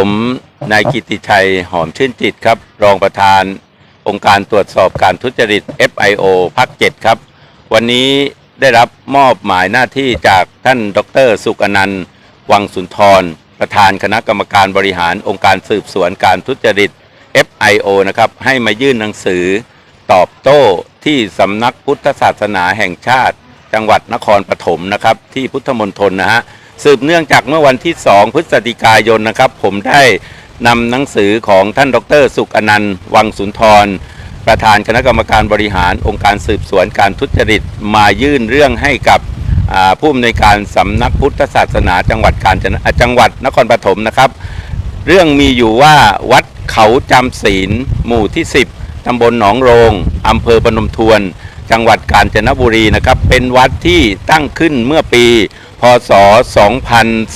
ผมนายกิติชัยหอมชื่นจิตครับ รองประธานองค์การตรวจสอบการทุจริต FIO ภาค7ครับ วันนี้ได้รับมอบหมายหน้าที่จากท่านดร สุกนันต์วังสุนทร ประธานคณะกรรมการบริหารองค์การสืบสวนการทุจริต FIO นะครับ ให้มายื่นหนังสือตอบโต้ที่สำนักพุทธศาสนาแห่งชาติ จังหวัดนครปฐมนะครับ ที่พุทธมณฑลนะฮะ สืบเนื่องจากเมื่อวันที่ 2 พฤศจิกายนนะครับ ผมได้นำหนังสือของท่านดร สุกอนันต์ วังสุนทร ประธานคณะกรรมการบริหารองค์การสืบสวนการทุจริตมายื่นเรื่องให้กับผู้อำนวยการสำนักพุทธศาสนาจังหวัดกาญจนจังหวัดนครปฐมนะครับ เรื่องมีอยู่ว่าวัดเขาจำศีลหมู่ที่ 10ตำบลหนองโรงอำเภอพนมทวน จังหวัดกาญจนบุรีนะครับ เป็นวัดที่ตั้งขึ้นเมื่อปี พศ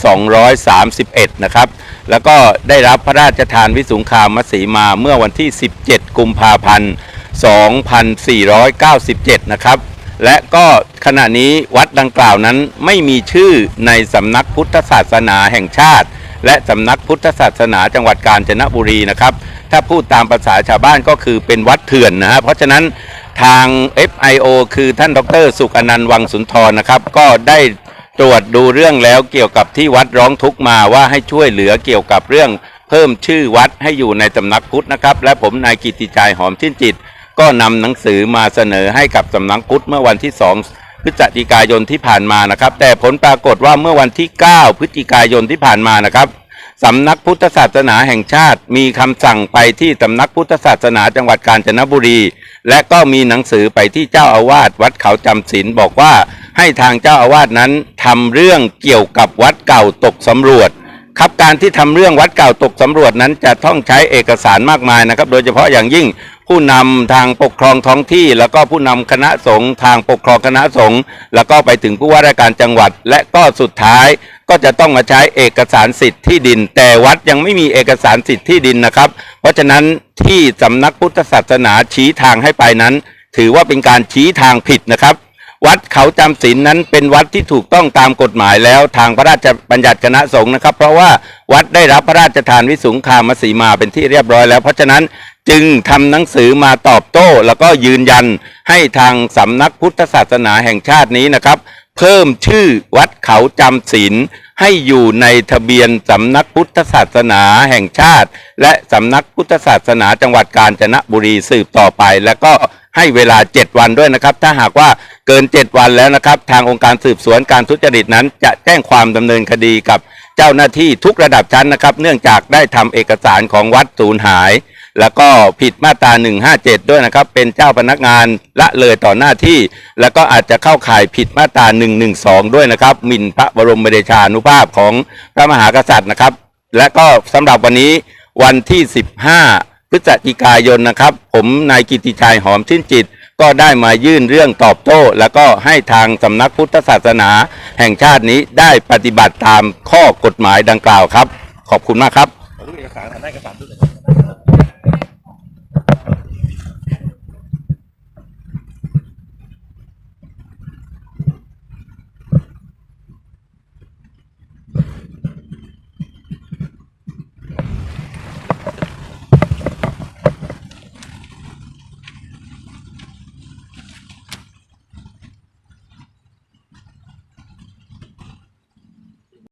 2231 นะครับ แล้วก็ได้รับพระราชทานวิสุงคามสีมาเมื่อวันที่ 17 กุมภาพันธ์ 2497 นะครับ และก็ขณะนี้วัดดังกล่าวนั้นไม่มีชื่อในสำนักพุทธศาสนาแห่งชาติ และสำนักพุทธศาสนาจังหวัดกาญจนบุรีนะครับถ้าพูดตามภาษาชาวบ้านก็คือเป็นวัดเถื่อนนะฮะเพราะฉะนั้น ทาง FIO คือท่านดร สุกอนันต์วังสุนทรนะครับ ก็ได้ตรวจดูเรื่องแล้วเกี่ยวกับที่วัดร้องทุกข์มาว่าให้ช่วยเหลือเกี่ยวกับเรื่องเพิ่มชื่อวัดให้อยู่ในสำนักพุทธนะครับ และผมนายกิติชัยหอมชื่นจิต ก็นำหนังสือมาเสนอให้กับสำนักพุทธเมื่อวันที่2พฤศจิกายนที่ผ่านมานะครับ แต่ผลปรากฏว่าเมื่อวันที่ 9 พฤศจิกายนที่ผ่านมานะครับ สำนักพุทธศาสนาแห่งชาติ มีคำสั่งไปที่สำนักพุทธศาสนาจังหวัดกาญจนบุรี และก็มีหนังสือไปที่เจ้าอาวาสวัดเขาจำศีลบอกว่า ให้ทางเจ้าอาวาสนั้นทำเรื่องเกี่ยวกับวัดเก่าตกสำรวจครับการที่ทำเรื่องวัดเก่าตกสำรวจนั้นจะต้องใช้เอกสารมากมายนะครับ โดยเฉพาะอย่างยิ่งผู้นำทางปกครองท้องที่ แล้วก็ผู้นำคณะสงฆ์ทางปกครองคณะสงฆ์แล้วก็ไปถึงผู้ว่าราชการจังหวัด และก็สุดท้าย ก็จะต้องมาใช้เอกสารสิทธิ์ที่ดิน แต่วัดยังไม่มีเอกสารสิทธิ์ที่ดินนะครับ เพราะฉะนั้นที่สำนักพุทธศาสนาชี้ทางให้ไปนั้น ถือว่าเป็นการชี้ทางผิดนะครับ วัดเขาจำศีลนั้นเป็นวัดที่ถูกต้องตามกฎหมายแล้วทางพระราชบัญญัติคณะสงฆ์นะครับ เพราะว่าวัดได้รับพระราชทานวิสุงคามสีมาเป็นที่เรียบร้อยแล้วเพราะฉะนั้นจึงทำหนังสือมาตอบโต้ แล้วก็ยืนยันให้ทางสำนักพุทธศาสนาแห่งชาตินี้นะครับ เพิ่มชื่อวัดเขาจำศีลให้อยู่ในทะเบียนสำนักพุทธศาสนาแห่งชาติ และสำนักพุทธศาสนาจังหวัดกาญจนบุรีสืบต่อไป แล้วก็ให้เวลา 7 วันด้วยนะครับ ถ้าหากว่าเกิน 7 วันแล้วนะครับ ทางองค์การสืบสวนการทุจริตนั้น จะแจ้งความดำเนินคดีกับเจ้าหน้าที่ทุกระดับชั้นนะครับ เนื่องจากได้ทำเอกสารของวัดสูญหาย แล้วก็ผิดมาตรา 157 ด้วยนะครับ เป็นเจ้าพนักงานละเลยต่อหน้าที่ แล้วก็อาจจะเข้าข่ายผิดมาตรา 112 ด้วยนะครับหมิ่นพระบรมเดชานุภาพของพระมหากษัตริย์นะครับ และก็สำหรับวันนี้วันที่ 15 พฤศจิกายนนะครับ ผมนายกิติชัยหอมชื่นจิตก็ได้มายื่นเรื่องตอบโต้ แล้วก็ให้ทางสำนักพุทธศาสนา แห่งชาตินี้ได้ปฏิบัติตามข้อกฎหมายดังกล่าวครับ ขอบคุณมากครับ